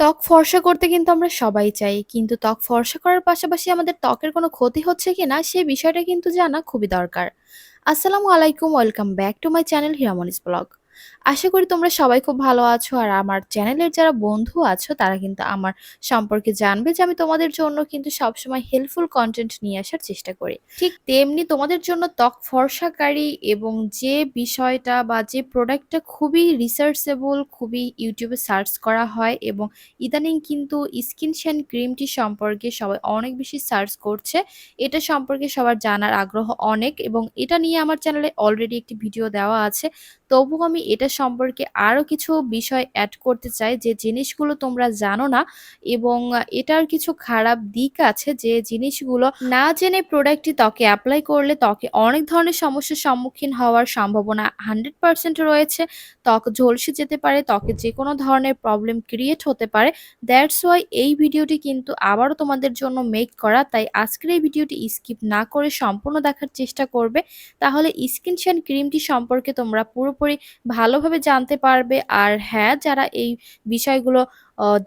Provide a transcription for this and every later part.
ত্বক ফর্সা করতে কিন্তু আমরা সবাই চাই। কিন্তু ত্বক ফর্সা করার পাশাপাশি আমাদের ত্বকের কোনো ক্ষতি হচ্ছে কি না, সেই বিষয়টা কিন্তু জানা খুবই দরকার। আসসালামু আলাইকুম, welcome back to my channel হিরামনিস blog. আশা করি তোমরা সবাই খুব ভালো আছো আর আমার চ্যানেলের যারা বন্ধু আছো তারা কিন্তু আমার সম্পর্কে জানবে যে আমি তোমাদের জন্য কিন্তু সবসময় হেল্পফুল কন্টেন্ট নিয়ে আসার চেষ্টা করি। ঠিক তেমনি তোমাদের জন্য ত্বক ফর্সাকারী এবং যে বিষয়টা বা যে প্রোডাক্টটা খুবই রিসার্চেবল, খুবই ইউটিউবে সার্চ করা হয় এবং ইদানিং কিন্তু স্কিন শ্যান ক্রিমটি সম্পর্কে সবাই অনেক বেশি সার্চ করছে। এটা সম্পর্কে সবার জানার আগ্রহ অনেক এবং এটা নিয়ে আমার চ্যানেলে অলরেডি একটি ভিডিও দেওয়া আছে। তবুও আমি এটা সম্পর্কে আরও কিছু বিষয় অ্যাড করতে চাই, যে জিনিসগুলো তোমরা জানো না এবং এটার কিছু খারাপ দিক আছে যে জিনিসগুলো না জেনে প্রোডাক্টটি ত্বকে অ্যাপ্লাই করলে ত্বকে অনেক ধরনের সমস্যার সম্মুখীন হওয়ার সম্ভাবনা হান্ড্রেড পার্সেন্ট রয়েছে। ত্বক ঝলসে যেতে পারে, ত্বকে যে কোনো ধরনের প্রবলেম ক্রিয়েট হতে পারে। দ্যাটস ওয়াই এই ভিডিওটি কিন্তু আবারও তোমাদের জন্য মেক করা, তাই আজকের এই ভিডিওটি স্কিপ না করে সম্পূর্ণ দেখার চেষ্টা করবে। তাহলে স্কিন শ্যান ক্রিমটি সম্পর্কে তোমরা পুরোপুরি ভালোভাবে জানতে পারবে। আর হ্যাঁ যারা এই বিষয়গুলো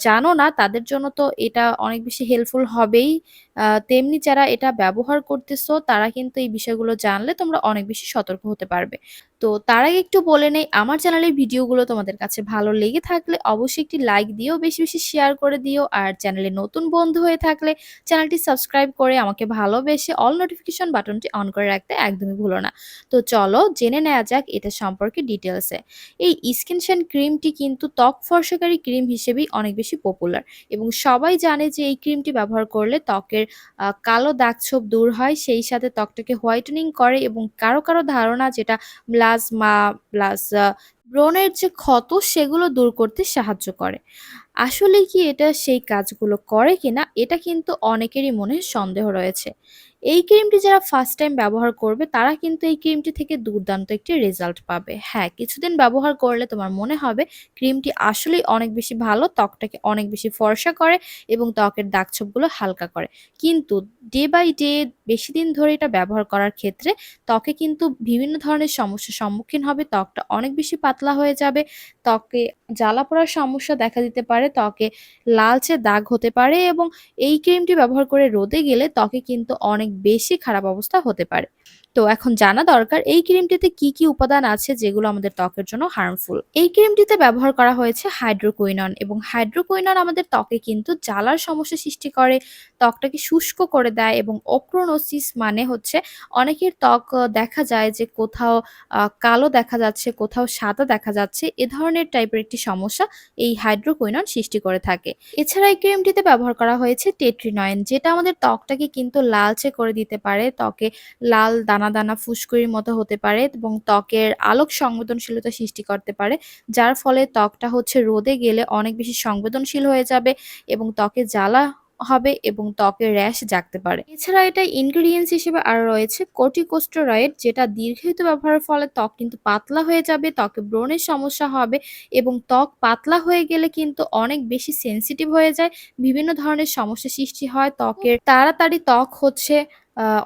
জানো না তাদের জন্য তো এটা অনেক বেশি হেল্পফুল হবেই। তেমনি যারা এটা ব্যবহার করতেছো তারা কিন্তু এই বিষয়গুলো জানলে তোমরা অনেক বেশি সতর্ক হতে পারবে। তো তার আগে একটু বলে নেই আমার চ্যানেলের ভিডিওগুলো তোমাদের কাছে ভালো লেগে থাকলে অবশ্যই একটি লাইক দিও, বেশি, বেশি শেয়ার করে দিও। আর চ্যানেলে নতুন বন্ধু হয়ে থাকলে চ্যানেলটি সাবস্ক্রাইব করে আমাকে ভালোবেসে অল নোটিফিকেশন বাটনটি অন করে রাখতে একদমই ভুলো না। তো চলো জেনে নেওয়া যাক এটা সম্পর্কে ডিটেলসে এই স্কিন ক্রিমটি কিন্তু ত্বক ফর্সাকারী ক্রিম হিসেবেই অনেক বেশি পপুলার এবং সবাই জানে যে এই ক্রিমটি ব্যবহার করলে ত্বকের কালো দাগ-ছোপ দূর হয় সেই সাথে ত্বকটাকে হোয়াইটেনিং করে এবং কারও, কারও ধারণা যেটা প্লাজমা প্লাস ব্রণের যে ক্ষত সেগুলো দূর করতে সাহায্য করে। আসলে কি এটা সেই কাজগুলো করে কিনা এটা কিন্তু অনেকেরই মনে সন্দেহ রয়েছে। এই ক্রিমটি যারা ফার্স্ট টাইম ব্যবহার করবে তারা কিন্তু এই ক্রিমটি থেকে দুর্দান্ত একটি রেজাল্ট পাবে। হ্যাঁ, কিছুদিন ব্যবহার করলে তোমার মনে হবে ক্রিমটি আসলেই অনেক বেশি ভালো, ত্বকটাকে অনেক বেশি ফর্সা করে এবং ত্বকের দাগ-ছোপগুলো হালকা করে। কিন্তু ডে বাই ডে বেশি দিন ধরে এটা ব্যবহার করার ক্ষেত্রে ত্বকে কিন্তু বিভিন্ন ধরনের সমস্যার সম্মুখীন হবে। ত্বকটা অনেক বেশি পাতলা হয়ে যাবে, ত্বকে জ্বালা-পোড়ার সমস্যা দেখা দিতে পারে, ত্বকে লালচে দাগ হতে পারে এবং এই ক্রিমটি ব্যবহার করে রোদে গেলে ত্বকে কিন্তু অনেক বেশি খারাপ অবস্থা হতে পারে। তো এখন জানা দরকার এই ক্রিমটিতে কি, কি উপাদান আছে যেগুলো আমাদের ত্বকের জন্য হার্মফুল। এই ক্রিমটিতে ব্যবহার করা হয়েছে হাইড্রোকুইনন এবং হাইড্রোকুইনন আমাদের ত্বকে কিন্তু জ্বালার সমস্যা সৃষ্টি করে, ত্বকটাকে শুষ্ক করে দেয় এবং অক্রোনোসিস মানে হচ্ছে অনেকের ত্বক দেখা যায় যে কোথাও কালো দেখা যাচ্ছে, কোথাও সাদা দেখা যাচ্ছে। এ ধরনের টাইপের একটি সমস্যা এই হাইড্রোকুইনন সৃষ্টি করে থাকে। এছাড়া এই ক্রিমটিতে ব্যবহার করা হয়েছে টেট্রিনয়েন যেটা আমাদের ত্বকটাকে কিন্তু লালচে করে দিতে পারে, ত্বকে লাল দানা, দানা দানা ফুসকুড়ির মতো হতে পারে এবং ত্বকের আলোক সংবেদনশীলতা সৃষ্টি করতে পারে। যার ফলে ত্বকটা হচ্ছে রোদে গেলে অনেক বেশি সংবেদনশীল হয়ে যাবে এবং ত্বকে জ্বালা হবে এবং ত্বকে র‍্যাশ জাগতে পারে। এছাড়া এটা ইনগ্রিডিয়েন্টস হিসেবে আরও রয়েছে কর্টিকোস্টেরয়েড যেটা দীর্ঘায়িত ব্যবহারের ফলে ত্বক কিন্তু পাতলা হয়ে যাবে, ত্বকে ব্রণের সমস্যা হবে এবং ত্বক পাতলা হয়ে গেলে কিন্তু অনেক বেশি সেন্সিটিভ হয়ে যায়। বিভিন্ন ধরনের সমস্যা সৃষ্টি হয় ত্বকের। তাড়াতাড়ি ত্বক হচ্ছে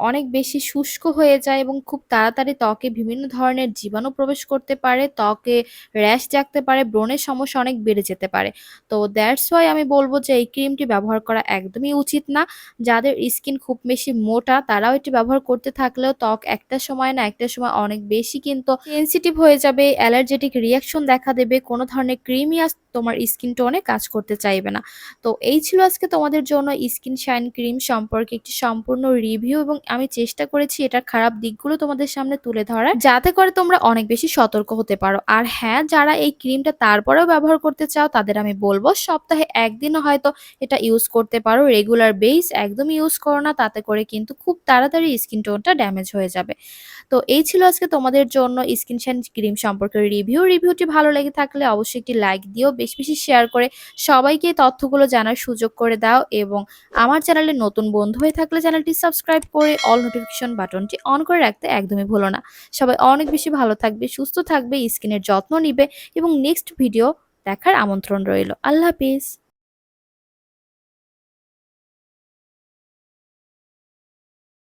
অনেক বেশি শুষ্ক হয়ে যায় এবং খুব তাড়াতাড়ি ত্বকে বিভিন্ন ধরনের জীবাণু প্রবেশ করতে পারে, ত্বকে র‍্যাশ জাগতে পারে, ব্রণের সমস্যা অনেক বেড়ে যেতে পারে। তো দ্যাটস ওয়াই আমি বলব যে এই ক্রিমটি ব্যবহার করা একদমই উচিত না। যাদের স্কিন খুব বেশি মোটা তারাও এটি ব্যবহার করতে থাকলেও ত্বক একটা সময় না একটা সময় অনেক বেশি কিন্তু সেনসিটিভ হয়ে যাবে, অ্যালার্জেটিক রিঅ্যাকশন দেখা দেবে, কোনো ধরনের ক্রিমই আস তোমার স্কিন টোনে কাজ করতে চাইবে না। তো এই ছিল আজকে তোমাদের জন্য স্কিন শাইন ক্রিম সম্পর্কে একটি সম্পূর্ণ রিভিউ এবং আমি চেষ্টা করেছি এটার খারাপ দিকগুলো তোমাদের সামনে তুলে ধরার যাতে করে তোমরা অনেক বেশি সতর্ক হতে পারো। আর হ্যাঁ, যারা এই ক্রিমটা তারপরেও ব্যবহার করতে চাও তাদের আমি বলব সপ্তাহে ১ দিনও হয়তো এটা ইউজ করতে পারো। রেগুলার বেস একদমই ইউজ করো না তাতে করে কিন্তু খুব তাড়াতাড়ি স্কিন টোনটা ড্যামেজ হয়ে যাবে। তো এই ছিল আজকে তোমাদের জন্য স্কিন শাইন ক্রিম সম্পর্কে রিভিউ। রিভিউটি ভালো লেগে থাকলে অবশ্যই একটি লাইক দিও, বেশি, বেশি শেয়ার করে সবাইকে তথ্যগুলো জানার সুযোগ করে দাও এবং আমার চ্যানেলে নতুন বন্ধু হয়ে থাকলে চ্যানেলটি সাবস্ক্রাইব করে অল নোটিফিকেশন বাটনটি অন করে রাখতে একদমই ভুলো না। সবাই অনেক বেশি ভালো থাকবে, সুস্থ থাকবে, স্কিনের যত্ন নিবে এবং নেক্সট ভিডিও দেখার আমন্ত্রণ রইল। আল্লাহ হাফিজ।